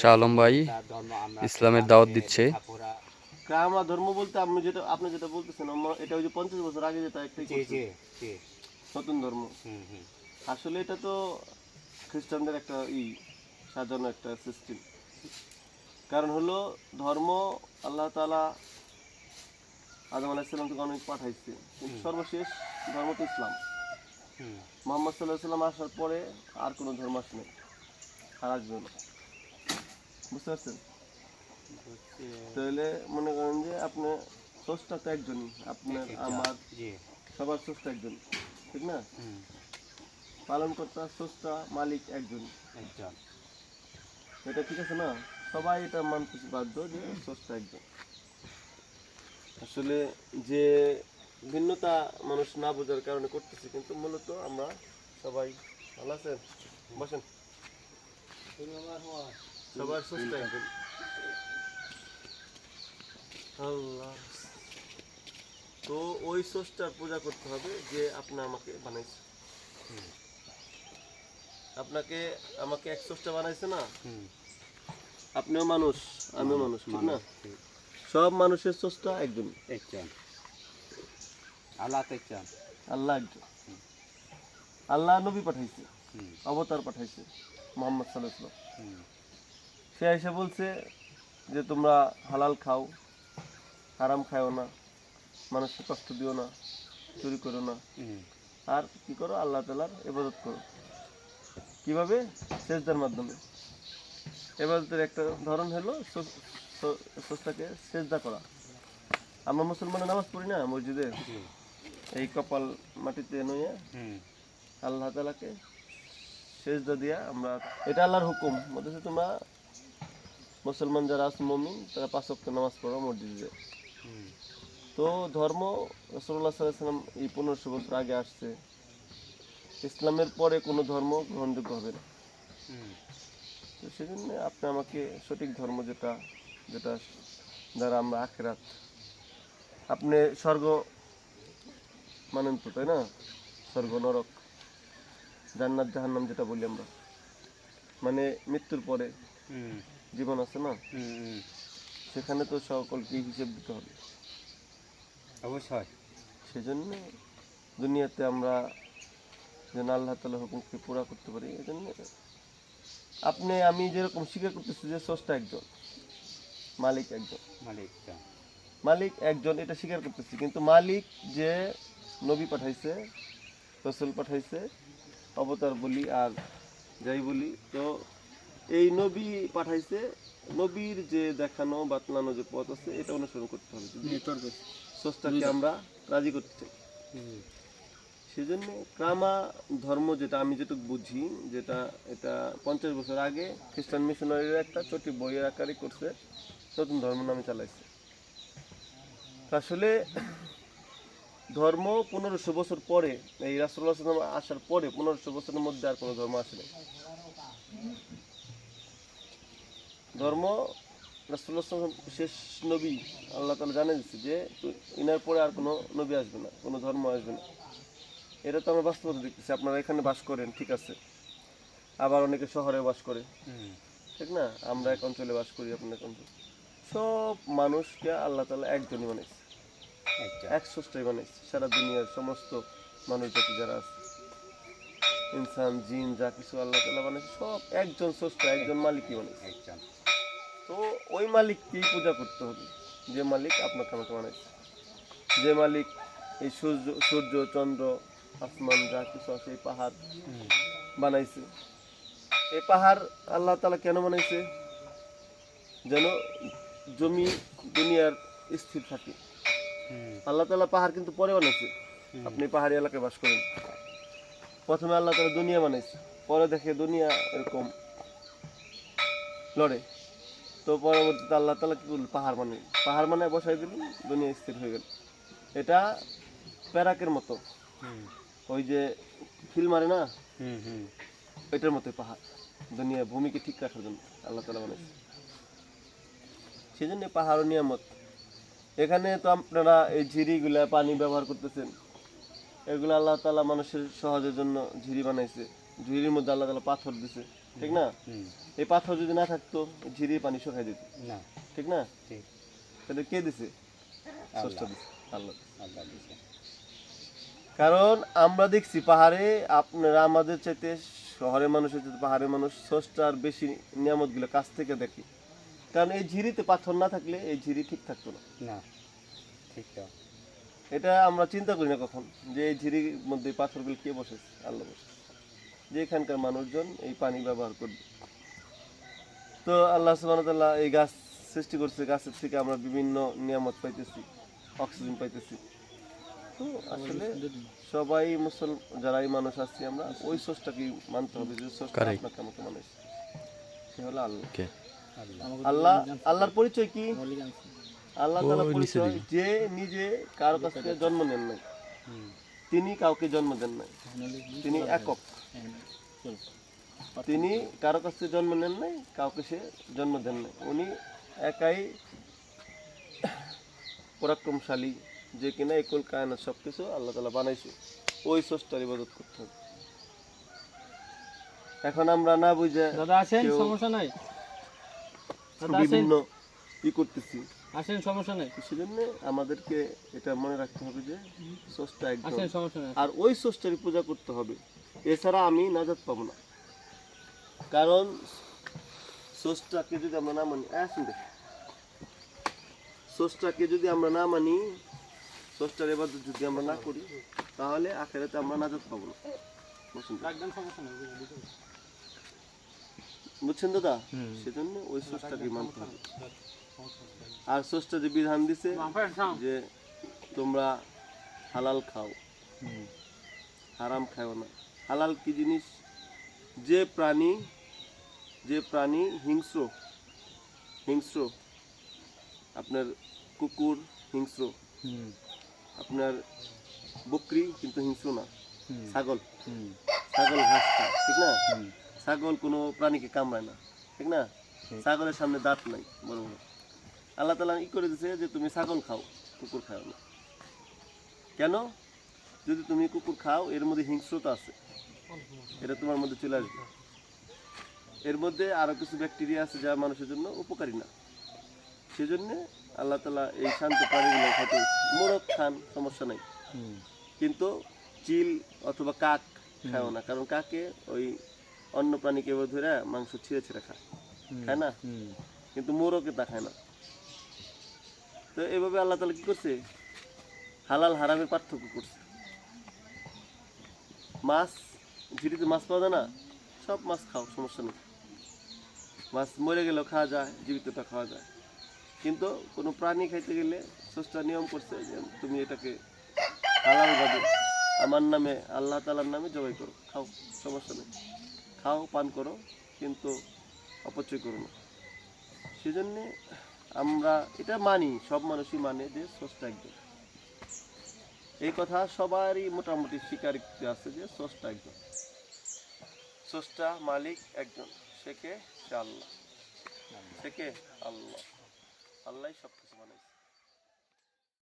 শাহ আলম ভাই ইসলামের দাওয়াত দিচ্ছে। ধর্ম বলতে আপনি যেটা আপনি যেটা বলতেছেন এটা ওই যে পঞ্চাশ বছর আগে যেটা একটাই নতুন ধর্ম। আসলে এটা তো খ্রিস্টানদের একটা ই সাজানো একটা সিস্টেম কারণ হলো ধর্ম আল্লাহ তালা আদম আলাহিসাল্লাম থেকে অনেক পাঠাইছে। কিন্তু সর্বশেষ ধর্ম তো ইসলাম। মোহাম্মদ সাল্লাহ সাল্লাম আসার পরে আর কোনো ধর্ম আসে নাই। আর আসবে না। বুঝতে পারছেন? তাহলে মনে করেন যে আপনি স্রষ্টা তো একজনই আপনার আমার সবার স্রষ্টা একজন ঠিক না? হুম। পালনকর্তা স্রষ্টা মালিক একজন। একজন। এটা ঠিক আছে না? সবাই এটা মানতে বাধ্য যে স্রষ্টা একজন। আসলে যে ভিন্নতা মানুষ না বোঝার কারণে করতেছে কিন্তু মূলত আমরা সবাই ভালো আছেন? বসেন। সবার একজন আল্লাহ। তো ওই স্রষ্টার পূজা করতে হবে যে আপনি আমাকে বানাইছে। আপনাকে আমাকে এক স্রষ্টা বানাইছে না? আপনিও মানুষ আমিও মানুষ ঠিক না? সব মানুষের স্রষ্টা একজন একজন আল্লাহ একজন আল্লাহ একজন আল্লাহ নবী পাঠাইছে অবতার পাঠাইছে মোহাম্মদ সাল্লাহ সে এসে বলছে যে তোমরা হালাল খাও হারাম খাও না মানুষকে কষ্ট দিও না চুরি করো না। আর কি করো? আল্লাহ তালার এবাদত করো। কীভাবে? সেজদার মাধ্যমে। এবাদতের একটা ধরন হলো স্রষ্টাকে সেজদা করা। আমরা মুসলমানের নামাজ পড়ি না মসজিদে? এই কপাল মাটিতে নইয়া আল্লাহ তালাকে সেজদা দিয়া আমরা এটা আল্লাহর হুকুম। বলতেছে তোমরা মুসলমান যারা আছে, মমিন, তারা পাঁচ ওয়াক্ত নামাজ পড়ো মসজিদে। হুম তো ধর্ম রসল্লা সাল্লাম এই পনেরোশো বছর আগে আসছে। ইসলামের পরে কোনো ধর্ম গ্রহণযোগ্য হবে না। তো সেজন্য আপনি আমাকে সঠিক ধর্ম যেটা যেটা দ্বারা আমরা আখেরাত, আপনি স্বর্গ মানেন তো, তাই না? স্বর্গ নরক, জান্নাত, জাহান্নাম যেটা বলি আমরা। মানে মৃত্যুর পরে। জীবন আছে না? সেখানে তো সকলকে হিসেব দিতে হবে। অবশ্যই। সেজন্য দুনিয়াতে আমরা যেন আল্লাহ তালা হুকুমকে পুরা করতে পারি এই জন্য আপনি আমি যেরকম স্বীকার করতেছি যে স্রষ্টা একজন মালিক একজন। মালিক মালিক একজন এটা স্বীকার করতেছি। কিন্তু মালিক যে নবী পাঠাইছে রসুল পাঠাইছে অবতার বলি আর যাই বলি তো এই নবী পাঠাইছে নবীর যে দেখানো বাতলানো যে পথ আছে এটা অনুসরণ করতে হবে স্রষ্টাকে আমরা রাজি করতে চাই। সেজন্য ক্রামা ধর্ম যেটা আমি যেটুকু বুঝি যেটা এটা পঞ্চাশ বছর আগে খ্রিস্টান মিশনারিরা একটা ছোটি বইয়ের আকারে করছে নতুন ধর্ম নামে চালাইছে। আসলে ধর্ম পনেরোশো বছর পরে এই রাসুল্লাহ আসার পরে পনেরোশো বছরের মধ্যে আর কোনো ধর্ম আসে নাই। ধর্ম রাসুল্লাহ শেষ নবী আল্লাহ তালা জানিয়ে দিচ্ছে যে ইনার পরে আর কোনো নবী আসবে না কোনো ধর্ম আসবে না। এটা তো আমরা বাস্তবতা দেখতেছি আপনারা এখানে বাস করেন ঠিক আছে। আবার অনেকে শহরে বাস করে। ঠিক না? আমরা এক অঞ্চলে বাস করি আপনার এক অঞ্চলে। সব মানুষকে আল্লাহ তালা একজনই বানাইছে একজন এক স্রষ্টাই বানাইছে সারা দুনিয়ার সমস্ত মানুষ জাতি যারা আছে। ইনসান জিন যা কিছু আল্লাহ তালা বানাইছে সব একজন স্রষ্টা একজন মালিকই বানাইছে একজন। তো ওই মালিককেই পূজা করতে হবে। যে মালিক আপনাকে আমাকে বানাইছে। যে মালিক এই সূর্য সূর্য, চন্দ্র, আসমান যা কিছু আছে, এই পাহাড় বানাইছে। এই পাহাড় আল্লাহ তালা কেন বানাইছে? যেন জমি, দুনিয়ার স্থির থাকে। আল্লাহ তালা পাহাড় কিন্তু পরে বানাইছে। আপনি পাহাড়ি এলাকায় বাস করেন। প্রথমে আল্লাহ তালা দুনিয়া বানাইছে। পরে দেখে দুনিয়া এরকম লড়ে। তো পরবর্তীতে আল্লাহ তালা কি করল পাহাড় মানে পাহাড় মানে বসাই দিল দুনিয়া স্থির হয়ে গেল। এটা প্যারাকের মতো। ওই যে ফিল মারে না? এটার মতো পাহাড়। দুনিয়া ভূমিকে ঠিক রাখার জন্য আল্লাহ তালা বানাইছে সেই জন্য পাহাড় নিয়ামত। এখানে তো আপনারা এই ঝিরিগুলা পানি ব্যবহার করতেছেন। এগুলো আল্লাহ তালা মানুষের সহজের জন্য ঝিরি বানাইছে। ঝিরির মধ্যে আল্লাহ তালা পাথর দিছে। ঠিক না? এই পাথর যদি না থাকতো ঝিরি পানি শুকাই দিত না। ঠিক না? তাহলে কে দিছে? আল্লাহ। কারণ আমরা দেখছি পাহাড়ে আপনারা আমাদের চাইতে শহরের মানুষের চাইতে পাহাড়ের মানুষ স্রষ্টার বেশি নিয়ামতগুলো কাছ থেকে দেখি। কারণ এই ঝিরিতে পাথর না থাকলে এই ঝিরি ঠিক থাকতো না। না। ঠিক এটা আমরা চিন্তা করি না কখন যে এই ঝিরির মধ্যে পাথরগুলো কে বসেছে? আল্লাহ বসেছে। যে এখানকার মানুষজন এই পানি ব্যবহার করবে। তো আল্লাহ সুবাহতাল্লাহ এই গাছ সৃষ্টি করছে গাছের থেকে আমরা বিভিন্ন নিয়ামত পাইতেছি অক্সিজেন পাইতেছি। তো আসলে সবাই মুসল যারাই মানুষ আছি আমরা ওই সোর্সটাকে মানতে হবে যে সোর্সটা? আপনাকে আমাকে মানুষ সে হলো আল্লাহ। আল্লাহ আল্লাহ আল্লাহর পরিচয় কি? আল্লাহ তাআলা ওই পরিচয় যে নিজে কারও কাছ থেকে জন্ম নেন নাই। হুম। তিনি কাউকে জন্ম দেন নাই। তিনি একক। তিনি কারও কাছ থেকে জন্ম নেন নাই কাউকে সে জন্ম দেন নাই। উনি একাই পরাক্রমশালী যে কিনা একুল কায়নাত সব কিছু আল্লাহ তালা বানাইছে। ওই স্রষ্টার ইবাদত করতে হবে। এখন আমরা না বুঝে দাদা কেউ- সমস্যা নাই। বিভিন্ন ই করতেছি। আসেন সমস্যা নাই। সেজন্য আমাদেরকে এটা মনে রাখতে হবে যে স্রষ্টা একজন আসেন সমস্যা নাই। আর ওই স্রষ্টারই পূজা করতে হবে। এছাড়া আমি নাজাত পাবো না। কারণ স্রষ্টাকে যদি আমরা না মানি আসুন দেখ স্রষ্টাকে যদি আমরা না মানি স্রষ্টার এবার যদি আমরা না করি তাহলে আখেরাতে আমরা নাজাত পাবো না। বুঝছেন দাদা? সেজন্য ওই স্রষ্টাকে মানতে হবে। আর স্রষ্টা যে বিধান দিছে যে তোমরা হালাল খাও। হারাম খাও না। হালাল কি জিনিস? যে প্রাণী যে প্রাণী হিংস্র হিংস্র আপনার কুকুর হিংস্র আপনার বকরি কিন্তু হিংস্র না। ছাগল। ছাগল ঘাস খায় ঠিক না? ছাগল কোনো প্রাণীকে কামড়ায় না ঠিক না? ছাগলের সামনে দাঁত নাই বড় বড়। আল্লাহ তালা ই করে দিছে যে তুমি ছাগল খাও কুকুর খাও না। কেন? যদি তুমি কুকুর খাও এর মধ্যে হিংস্রতা আছে। এটা তোমার মধ্যে চলে আসবে। এর মধ্যে আরও কিছু ব্যাকটেরিয়া আছে যা মানুষের জন্য উপকারী না। সেজন্য আল্লাহ তালা এই শান্ত প্রাণীগুলো বলছে। মোরগ খান সমস্যা নাই। কিন্তু চিল অথবা কাক খাও না। কারণ কাকে? ওই অন্য প্রাণীকে ধরে মাংস ছিঁড়ে ছিঁড়ে খায়। খায় না? কিন্তু মোরকে তা খায় না। তো এভাবে আল্লাহ তালা কি করছে? হালাল হারামের পার্থক্য করছে। মাছ, ঝিরিতে মাছ পাওয়া যায় না? সব মাছ খাও, সমস্যা নেই। মাছ মরে গেলেও খাওয়া যায় জীবিতটা খাওয়া যায়। কিন্তু কোনো প্রাণী খাইতে গেলে স্রষ্টা নিয়ম করছে যে তুমি এটাকে হালালভাবে আমার নামে, আল্লাহ তালার নামে জবাই করো। খাও, সমস্যা নেই। খাও, পান করো, কিন্তু অপচয় করো না। সেজন্যে আমরা এটা মানি, সব মানুষই মানে যে স্রষ্টা একজন। এই কথা সবারই মোটামুটি স্বীকার আছে যে স্রষ্টা একজন। স্রষ্টা মালিক একজন, সে কে? সে আল্লাহ। সে কে? আল্লাহ। আল্লাহ সব